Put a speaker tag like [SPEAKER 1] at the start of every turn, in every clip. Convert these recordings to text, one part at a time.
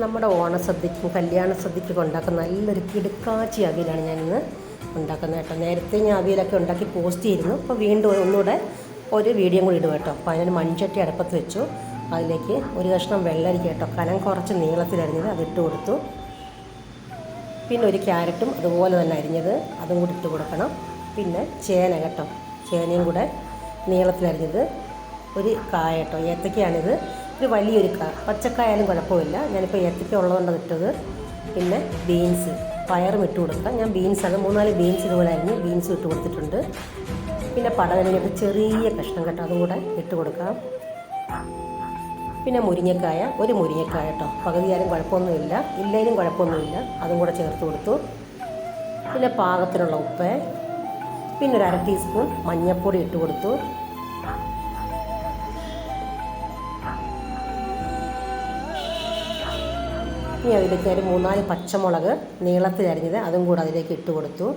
[SPEAKER 1] നമ്മുടെ ഓണസദ്യക്കും കല്യാണ സദ്യക്കും ഉണ്ടാക്കുന്ന നല്ലൊരു കിടുക്കാച്ചി അവിയലാണ് ഞാനിന്ന് ഉണ്ടാക്കുന്നത് കേട്ടോ. നേരത്തെ ഞാൻ അവിയലൊക്കെ ഉണ്ടാക്കി പോസ്റ്റ് ചെയ്തിരുന്നു. അപ്പോൾ വീണ്ടും ഒന്നുകൂടെ ഒരു വീഡിയോ കൂടി ഇടും കേട്ടോ. അപ്പോൾ അതിനൊരു മൺചട്ടി അടുപ്പത്ത് വെച്ചു. അതിലേക്ക് ഒരു കഷ്ണം വെള്ളരിക്ക കേട്ടോ. കനം കുറച്ച് നീളത്തിലരിഞ്ഞത് അതിട്ട് കൊടുത്തു. പിന്നെ ഒരു ക്യാരറ്റും അതുപോലെ തന്നെ അരിഞ്ഞത് അതും കൂടി ഇട്ട് കൊടുക്കണം. പിന്നെ ചേന കേട്ടോ. ചേനയും കൂടെ നീളത്തിലരിഞ്ഞത് ഒരു കായ കേട്ടോ ഏത്തക്കയാണിത്. ഒരു വലിയൊരു കായ പച്ചക്കായാലും കുഴപ്പമില്ല. ഞാനിപ്പോൾ ഏത്തക്ക ഉള്ളതുകൊണ്ടാണ് ഇട്ടത്. പിന്നെ ബീൻസ്. പയറും ഇട്ട് കൊടുക്കാം. ഞാൻ ബീൻസ് അത് മൂന്നാൽ ബീൻസ് ഇതുപോലെ അരിഞ്ഞ് ബീൻസ് ഇട്ട് കൊടുത്തിട്ടുണ്ട്. പിന്നെ പടവലങ്ങയുടെ ചെറിയ കഷ്ണം കേട്ടോ അതും കൂടെ ഇട്ട് കൊടുക്കാം. പിന്നെ മുരിങ്ങക്കായ. ഒരു മുരിങ്ങക്കായ കേട്ടോ. പകുതിയാലും കുഴപ്പമൊന്നുമില്ല. ഇല്ലേലും കുഴപ്പമൊന്നുമില്ല. അതും കൂടെ ചേർത്ത് കൊടുത്തു. പിന്നെ പാകത്തിനുള്ള ഉപ്പ്. പിന്നെ ഒരു അര ടീസ്പൂൺ മഞ്ഞൾപ്പൊടി ഇട്ട് കൊടുത്തു. ഇനി അതിലേക്ക് ഒരു മൂന്നാൽ പച്ചമുളക് നീളത്തിൽ അരിഞ്ഞത് അതും കൂടെ അതിലേക്ക് ഇട്ട് കൊടുത്തു.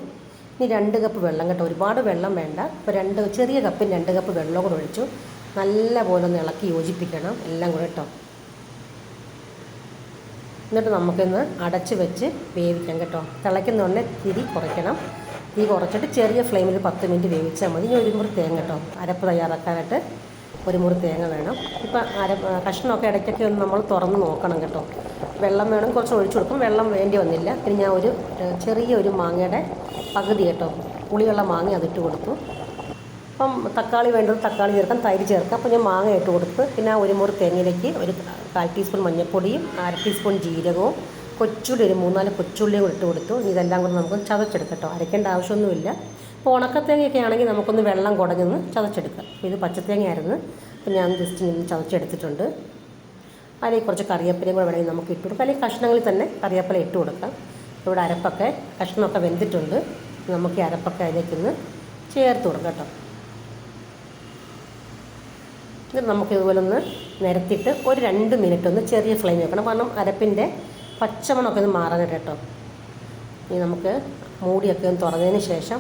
[SPEAKER 1] ഇനി രണ്ട് കപ്പ് വെള്ളം കേട്ടോ. ഒരുപാട് വെള്ളം വേണ്ട. ഇപ്പോൾ രണ്ട് ചെറിയ കപ്പിന് രണ്ട് കപ്പ് വെള്ളം കൂടെ ഒഴിച്ചു. നല്ല പോലെ ഒന്ന് ഇളക്കി യോജിപ്പിക്കണം. എല്ലാം കൂടെ കേട്ടോ. എന്നിട്ട് നമുക്കിന്ന് അടച്ച് വെച്ച് വേവിക്കാം കേട്ടോ. തിളയ്ക്കുന്നതുകൊണ്ട് തിരി കുറയ്ക്കണം. തീ കുറച്ചിട്ട് ചെറിയ ഫ്ലെയിമിൽ പത്ത് മിനിറ്റ് വേവിച്ചാൽ മതി. ഇനി ഒരു മുറി തേങ്ങ കേട്ടോ. അരപ്പ് തയ്യാറാക്കാനായിട്ട് ഒരു മുറി തേങ്ങ വേണം. ഇപ്പം അര കഷ്ണമൊക്കെ ഇടയ്ക്കൊക്കെ ഒന്ന് നമ്മൾ തുറന്ന് നോക്കണം കേട്ടോ. വെള്ളം വേണം കുറച്ച് ഒഴിച്ചു കൊടുക്കും. വെള്ളം വേണ്ടി വന്നില്ല. പിന്നെ ഞാൻ ഒരു ചെറിയ ഒരു മാങ്ങയുടെ പകുതി കേട്ടോ പുളിയുള്ള മാങ്ങ അതിട്ട് കൊടുത്തു. അപ്പം തക്കാളി വേണ്ടത് തക്കാളി ചേർക്കാം തൈര് ചേർക്കാം. അപ്പോൾ ഞാൻ മാങ്ങ ഇട്ട് കൊടുത്ത് പിന്നെ ഒരു മുറി തേങ്ങയിലേക്ക് ഒരു കാൽ ടീസ്പൂൺ മഞ്ഞൾപ്പൊടിയും അര ടീസ്പൂൺ ജീരകവും കൊച്ചുള്ളി ഒരു മൂന്നാൽ കൊച്ചുള്ളിയും കൂടി ഇട്ട് കൊടുത്തു. ഇതെല്ലാം കൂടെ നമുക്ക് ചതച്ചെടുക്കട്ടോ അരയ്ക്കേണ്ട ആവശ്യമൊന്നുമില്ല. അപ്പോൾ ഉണക്കത്തേങ്ങയൊക്കെ ആണെങ്കിൽ നമുക്കൊന്ന് വെള്ളം കുടഞ്ഞൊന്ന് ചതച്ചെടുക്കാം. ഇത് ഇത് പച്ചത്തേങ്ങയായിരുന്നു. അപ്പോൾ ഞാൻ ജസ്റ്റ് ഇങ്ങനെ ചതച്ചെടുത്തിട്ടുണ്ട്. അതിലേക്ക് കുറച്ച് കറിവേപ്പിലയും കൂടെ വേണമെങ്കിൽ നമുക്ക് ഇട്ട് കൊടുക്കാം. അല്ലെങ്കിൽ കഷ്ണങ്ങളിൽ തന്നെ കറിവേപ്പില ഇട്ട് കൊടുക്കാം. ഇവിടെ അരപ്പൊക്കെ കഷ്ണമൊക്കെ വെന്തിട്ടുണ്ട്. നമുക്ക് ഈ അരപ്പൊക്കെ അതിലേക്കൊന്ന് ചേർത്ത് കൊടുക്കാം കേട്ടോ. നമുക്ക് ഇതുപോലെ ഒന്ന് നിരത്തിയിട്ട് ഒരു രണ്ട് മിനിറ്റ് ഒന്ന് ചെറിയ ഫ്ലെയിം വെക്കണം. കാരണം അരപ്പിന്റെ പച്ചമണമൊക്കെ ഒന്ന് മാറാൻ കേട്ടോ. ഇനി നമുക്ക് മൂടിയൊക്കെ ഒന്ന് തുറന്നതിന് ശേഷം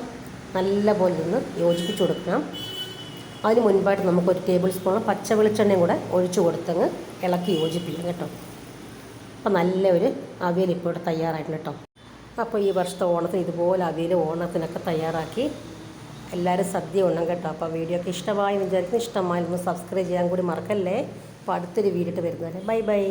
[SPEAKER 1] നല്ല പോലെ ഒന്ന് യോജിപ്പിച്ച് കൊടുക്കണം അതിന് മുൻപായിട്ട് നമുക്ക് ഒരു ടേബിൾ സ്പൂൺ പച്ച വെളിച്ചെണ്ണയും കൂടെ ഒഴിച്ചു കൊടുത്തങ്ങ് ഇളക്കി യോജിപ്പിക്കണം കേട്ടോ. അപ്പോൾ നല്ല ഒരു അവിയൽ ഇപ്പോൾ ഇവിടെ തയ്യാറായിട്ടുണ്ട് കേട്ടോ. അപ്പോൾ ഈ വർഷത്തെ ഓണത്തിന് ഇതുപോലെ അവിയൽ ഓണത്തിനൊക്കെ തയ്യാറാക്കി എല്ലാവരും സദ്യ ഉണ്ണം കേട്ടോ. അപ്പോൾ വീഡിയോ ഒക്കെ ഇഷ്ടമായി വിചാരിക്കുന്നു. ഇഷ്ടമായി ഒന്ന് സബ്സ്ക്രൈബ് ചെയ്യാൻ കൂടി മറക്കല്ലേ. അപ്പോൾ അടുത്തൊരു വീഡിയോ വരുന്നവരെ ബൈ ബൈ.